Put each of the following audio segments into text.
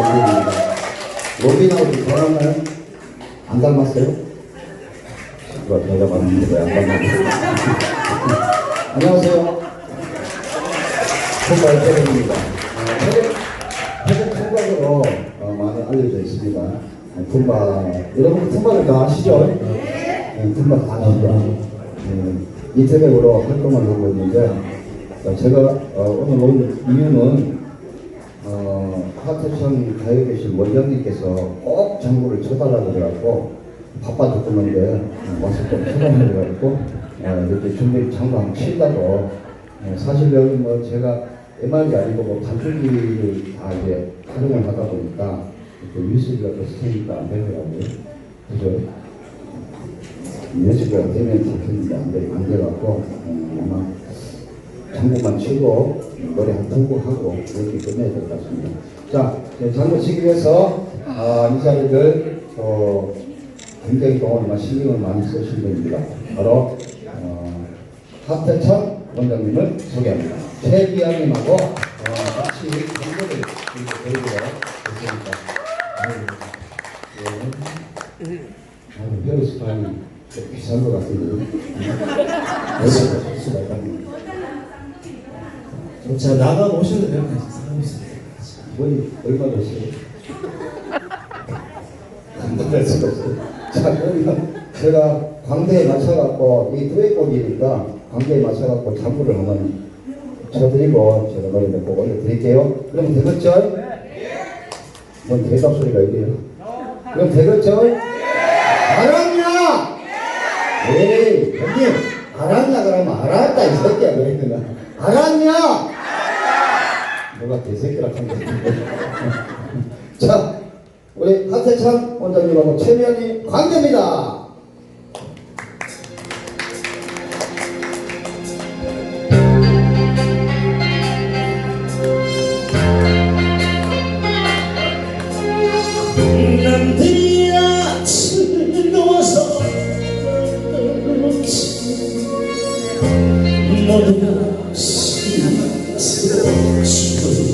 로빈입니다. 로빈하고 좀 닮았나요? 안 닮았어요? 누가 제가 말하는데 왜안 닮았어요? 안녕하세요. 총괄 태국입니다. 태국 총괄으로 어, 많이 알려져 있습니다. 어, 품바, 여러분 품바를 다 아시죠? 네, 품바 다 아시죠? 네, 이태백으로 활동을 하고 있는데, 어, 제가 어, 오늘 온 이유는 어, 하태천 가요계실 원장님께서 꼭 장구를 쳐달라고 그래갖고 바빠 죽겠는데 어, 와서 좀 쳐달라고 그래갖고 어, 이렇게 준비 장구 한번 친다고 어, 사실 여기 뭐 제가 MR이 아니고 뭐 반죽기를 다 이제 활용을 하다 보니까 그 유스비가 또 스테이지가 안 되더라고요. 그죠? 유스비가 되면 잡혔는데 안 돼, 안 돼갖고 어, 아마 장구만 치고 노래 한두곡 하고 이렇게 끝내야 될 것 같습니다. 자, 치기 위해서 아, 이 자리를 또 굉장히 동안 신경을 많이 쓰신 분입니다. 바로 어, 하태천 원장님을 소개합니다. 최기양님하고 어, 같이 장구를 이렇게 드리고 있습니다. 아유, 예. 아유, 헤어스타일이 좀 비싼 것 같은데. 어디서 수가 있다니. 자 나가 모셔도 돼요 사람 있어요 머리 얼마 줬어요? 한번할 수가 없어요. 자, 그러면 제가 광대에 맞춰갖고 이 두회곡이니까 광대에 맞춰갖고 장구를 한번 쳐드리고 제가 노래 몇곡 올려드릴게요. 그럼 되겠죠? 뭔 대답 소리가 이래요? 그럼 되겠죠? 알았냐? 에이, 형님, 알았냐? 그러면 알았다, 이 새끼야. 그랬더니, 알았냐? 누가 개새끼라 한 거. 자, 우리 하태찬 원장님하고 최면이 관계입니다. 모두가 스스 로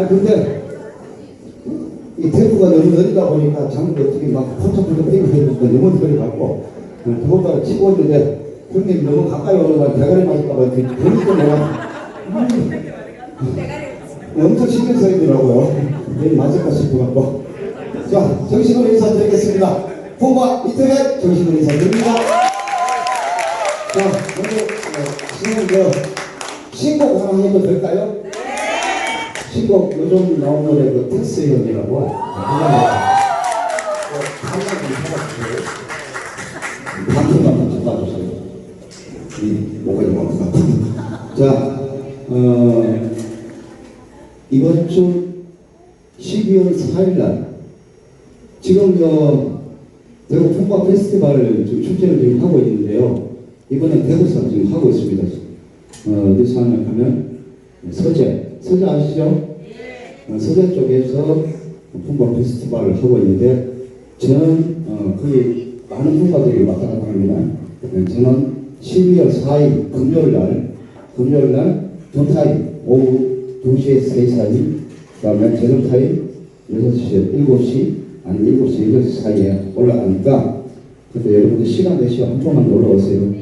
아 근데 이 템포가 너무 느리다 보니까 장도 어떻게 막 폰터폰터 페이크 해주니까 너무 느려갖고 더군다나 치고 있는데 형님 너무 가까이 오면 대가리 맞을까봐 이렇게 보니까 내가 엄청 신경 쓰이더라고요. 내일 맞을까 싶어갖고. 자, 정식으로 인사드리겠습니다. 홍바 이태현 정식으로 인사드립니다. 자, 먼저 어, 신곡 하나 해도 될까요? 신곡 요즘 나온 노래 그 텍스 형이라고 방송만 좀 잡아주세요. 이 뭐가 이만큼 자, 어, 이번 주 12월 4일 날 지금 저 대구 풍과 페스티벌 지금 축제를 지금 하고 있는데요. 이번에 대구에서 지금 하고 있습니다. 어, 어디서 하냐 하면 서재, 서재 아시죠? 어, 서재 쪽에서 풍과 페스티벌을 하고 있는데 저는 어, 거의 많은 풍과들이 왔다 갔다 합니다. 네, 저는 12월 4일 금요일 날 금요일 날 전타임 오후 2시에 3시 사이 그 다음에 저녁 타임 6시에 7시 아니 7시 6시 사이에 올라가니까 그때 여러분들 시간 내시면 한 번만 놀러 오세요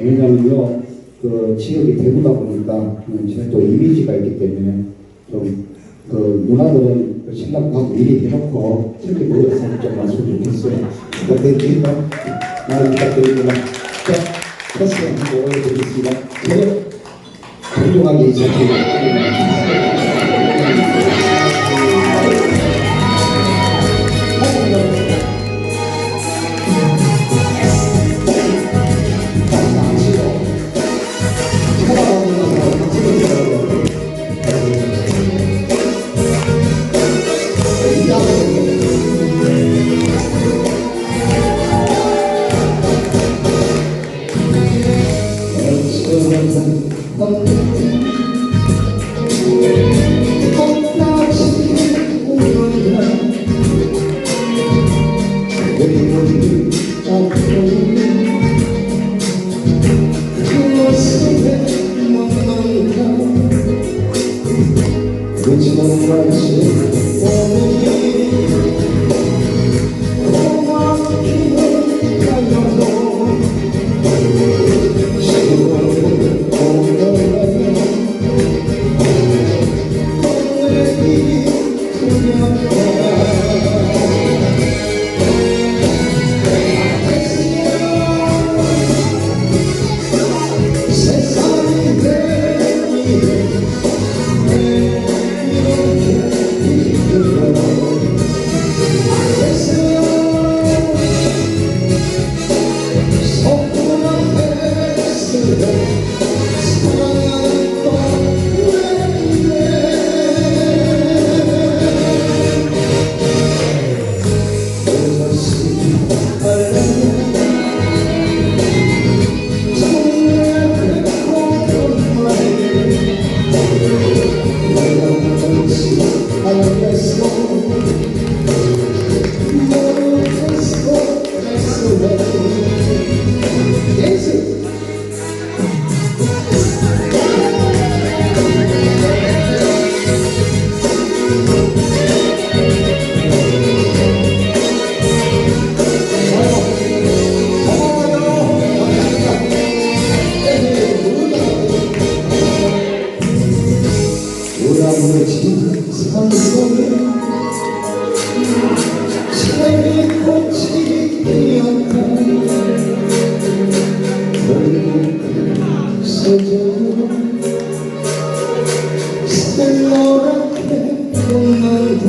왜냐면요 그 지역이 대구다 보니까 음, 저는 또 이미지가 있기 때문에 좀 그 누나들은 그 신랑하고 미리 해놓고 저렇게 먹어서 좀 왔으면 좋겠어요. 부탁드립니다 나를 부탁드립니다. 자 패스 한번 올려드리겠습니다. 저는 훌륭하게 오 라버지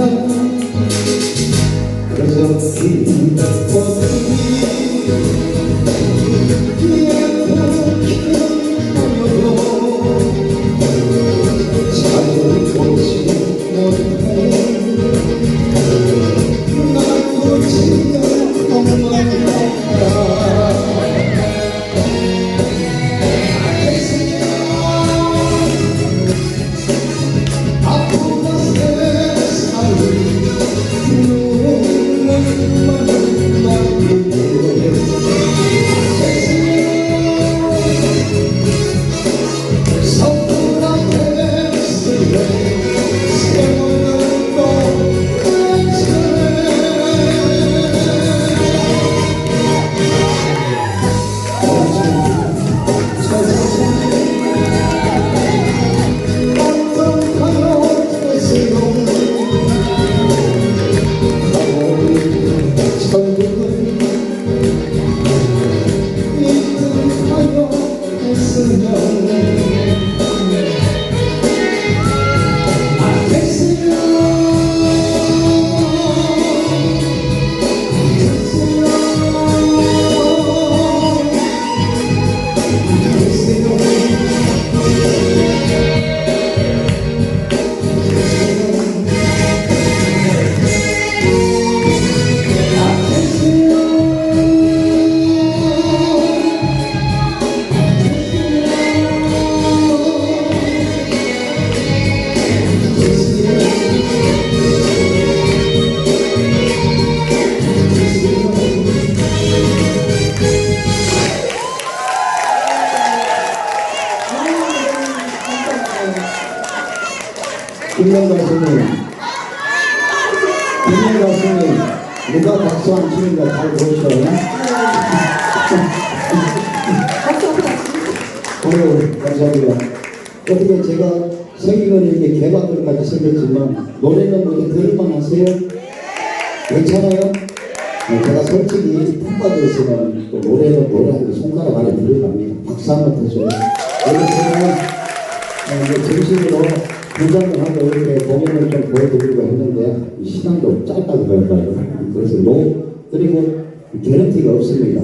Senhor. 김영 가수님, 김영 가수님, 누가 박수 안 치는가 잘 보시오. 오늘 감사합니다. 어떻게 제가 생기는 이렇게 개밥들까지 생겼지만 노래는 어디 들을만 하세요? 괜찮아요? 네, 제가 솔직히 푹또 노래는 노래하고 손가락 안에 들어갑니다. 박수 한번. 오늘 제가 어, 이제 정식으로 분장을 하고 이렇게 공연을 좀 보여드리고 했는데 이 시간도 짧다고 그럴까요? 그래서 노 그리고 개런티가 없습니다.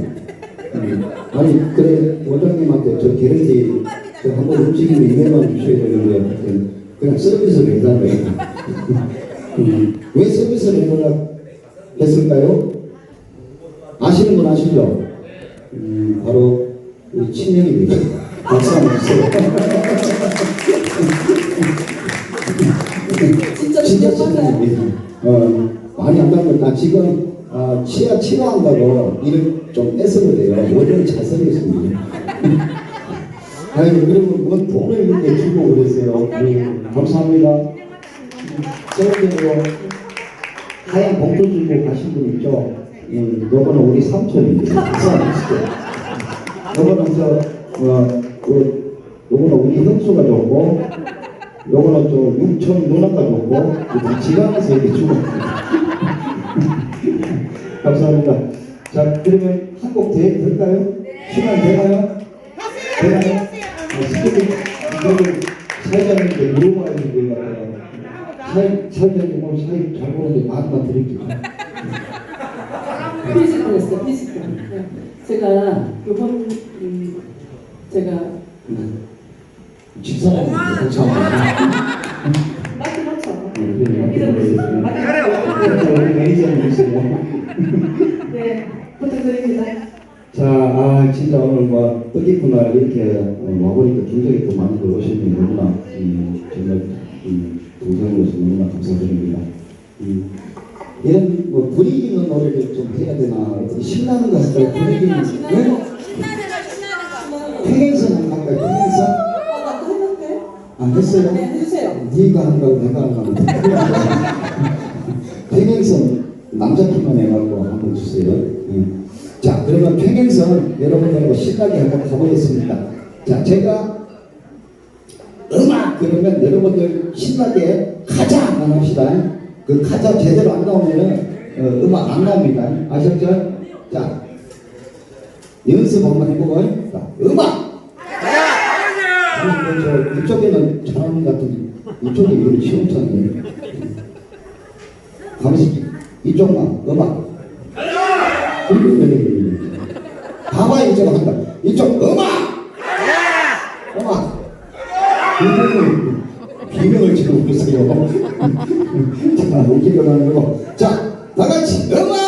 음, 아니 그래 원장님한테 저 개런티 저 한번 움직이면 이것만 주셔야 되는데 그냥 서비스로 해달래요. 음, 왜 서비스로 해달라 했을까요? 아시는 분 아시죠? 음, 바로 우리 친형입니다. 박수 한번 주세요. 친형입니다. 어, 많이 안나 지금 아, 치아 치료한다고 일을 좀 뺏어도 돼요. 원래는 잘생겼습니다. 아니 그러면 뭐 돈을 이렇게 주고 그랬어요. 음, 감사합니다. 저렇게로 하얀 봉투 주고 가신 분 있죠? 음, 요거는 우리 삼촌입니다. 요거는 저, 어, 그, 요거는 우리 형수가 줬고, 요거는 저 육촌 누나가 줬고, 다 지방에서 이렇게 주고. 감사합니다. 자, 그러면 한곡더 될까요? 시간 되나요? 되나요? 어, 스케줄, 사회자님께 물어봐야 되는 것 같아요. 사회, 사회자님 오늘 사회 잘 보는데 마음만 드릴게요. 피지컬 했어요, 피지컬. 네. 제가 요번, 음, 제가 음. 집사람이 감사합니다. 맞긴 맞죠. 우리 매니저님 있어요. 네, 부탁드립니다. 자, 아, 진짜 오늘 뭐, 뜻깊은 날 이렇게 어, 와보니까 굉장히 또 많이 오셨네요. 너무나, 음, 정말, 음, 동생으로서 너무나 감사드립니다. 음, 이런 뭐 분위기 있는 노래를 좀 해야 되나, 어떻게 신나는 가수들 분위기 있는, 네? 안 했어요? 네, 해주세요. 네가 한다고 내가 한다고 평행선 남자 키만 해갖고 한번 주세요 예. 자 그러면 평행선 여러분들하고 신나게 한번 가보겠습니다 자 제가 음악 그러면 여러분들 신나게 가자 한번 합시다 그 가자 제대로 안 나오면은 어, 음악 안 나옵니다 아셨죠? 자 연습 한번 해보고요 자 음악 저 이쪽에는 것 같은데 이쪽이 이런 시험창이에요. 가만히 이쪽만 음악. 봐봐 이쪽 한다. 이쪽 음악. 음악. 비명을 지금 보세요. 자 웃기게 하는 거. 자, 다 같이 음악.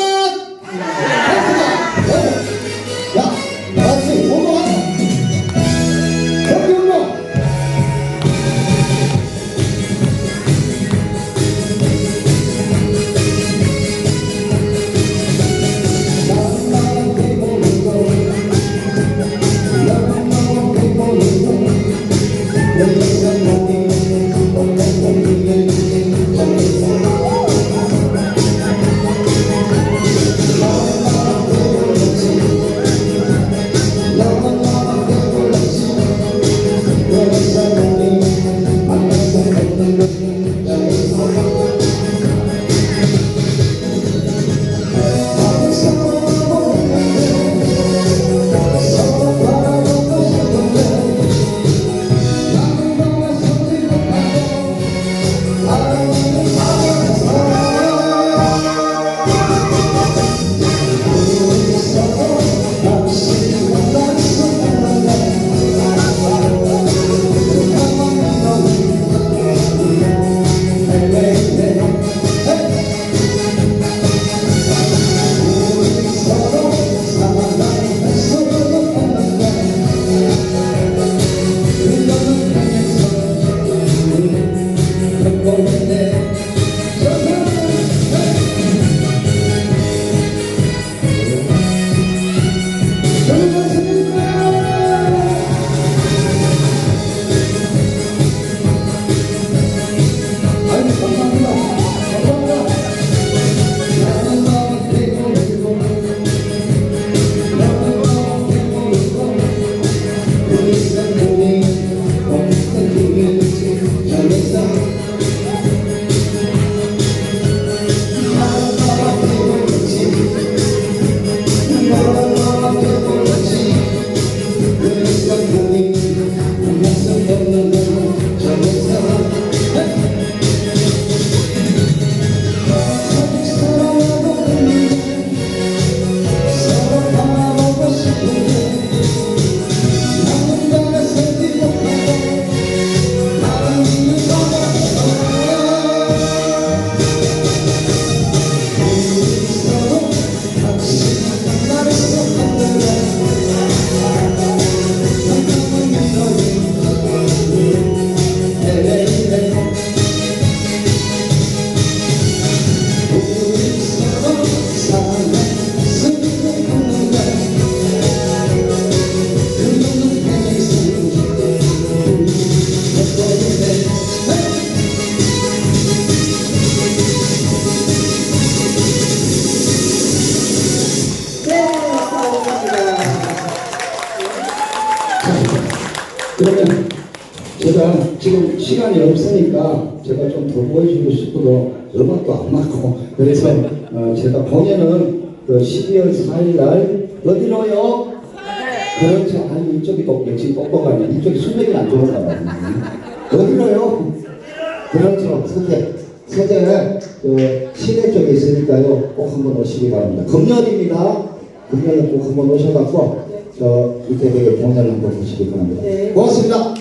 그러면 제가 지금 시간이 없으니까 제가 좀 더 보여주고 싶어도 음악도 안 맞고 그래서 어, 제가 공연은 그 12월 4일 날 어디로요? 그렇죠. 아니 이쪽이 또 역시 똑똑하네. 이쪽이 수명이 안 좋은가 봐요. 어디로요? 그렇죠. 서재. 서재 그 시내 쪽에 있으니까요. 꼭 한번 오시기 바랍니다. 금요일입니다. 금요일 꼭 한번 오셔갖고 저 이태백의 공연을 한번 보시기 바랍니다. 네. 고맙습니다.